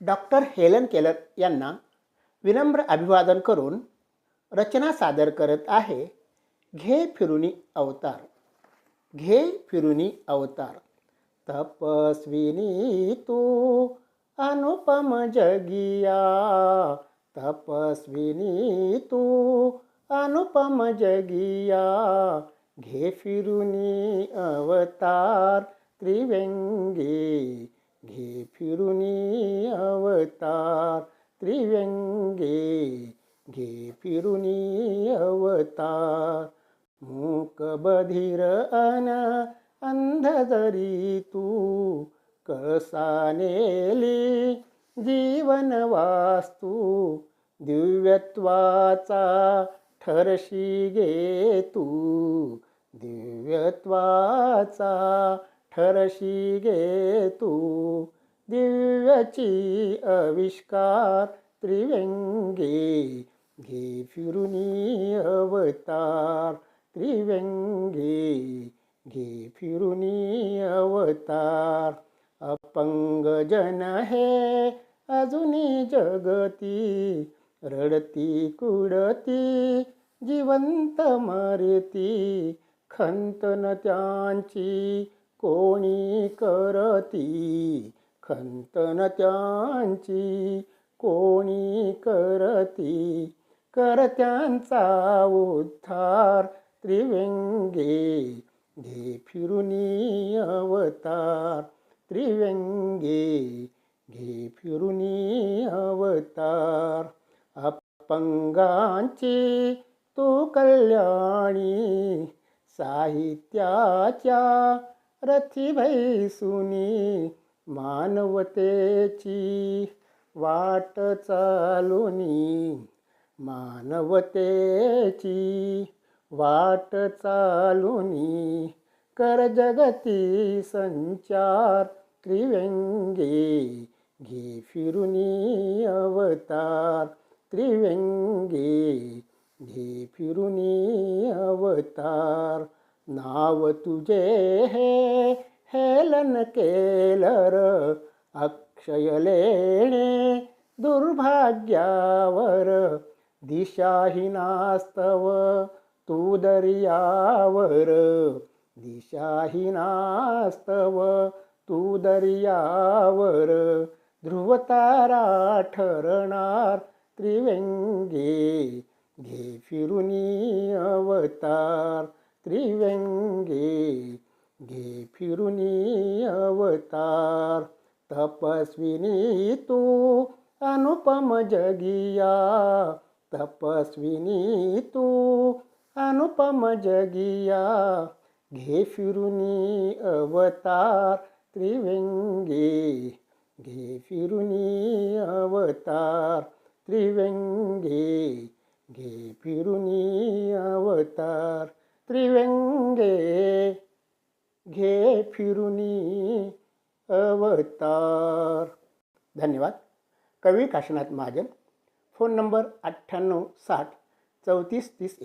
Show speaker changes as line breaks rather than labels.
Doctor Helen Keller यांना विनम्र अभिवादन करून रचना सादर करत आहे घे फिरुनी अवतार. घे फिरुनी अवतार. तपस्विनी तू अनुपम जगिया. तपस्विनी तू अनुपम जगिया. घे फिरुनी अवतार त्रिव्यंगी घे फिरुनी अवतार त्रिव्यंगे घे फिरुनी अवतार. मूक बधिर अन अंध जरी तू कसा नेली जीवन वास्तू? दिव्यत्वाचा ठरशी गे तू दिव्यत्वाचा ठरशी गे तू दिव्यची आविष्कार त्रिव्यंगी घे फिरुनी अवतार त्रिव्यंगी घे फिरुनी अवतार. अपंग जन हे अजूनी जगती रडती कुडती जिवंत मरती खंतन त्यांची कोणी करती? खंतन त्यांची कोणी करती? करत्यांचा उद्धार त्रिव्यंगे घे फिरुनी अवतार. त्रिव्यंगे घे फिरुनी अवतार. अपंगांचे तो कल्याणी साहित्याच्या रथी सुनी मानवतेची वाट चालुनी मानवतेची वाट चालुनी कर जगती संचार त्रिव्यंगे घे फिरुनी अवतार त्रिव्यंगे घे फिरुनी अवतार नाव तुझे हे हेलन केलर अक्षय लेणे दुर्भाग्यावर दिशाहीनास्तव तू दर्यावर दिशाहीनास्तव तू दर्यावर ध्रुवतारा ठरणार त्रिव्यंगे घे फिरुनी अवतार त्रिव्यंगे घे फिरुनी अवतार तपस्विनी तू अनुपम जगिया तपस्विनी तू अनुपम जगिया घे फिरुनी अवतार त्रिव्यंगे घे फिरुनी अवतार त्रिव्यंगे घे फिरुनी अवतार। त्रिव्यंगे घे फिरुनी अवतार. धन्यवाद. कवी काशीनाथ महाजन. फोन नंबर अठ्ठ्याण्णव साठ चौतीस तीस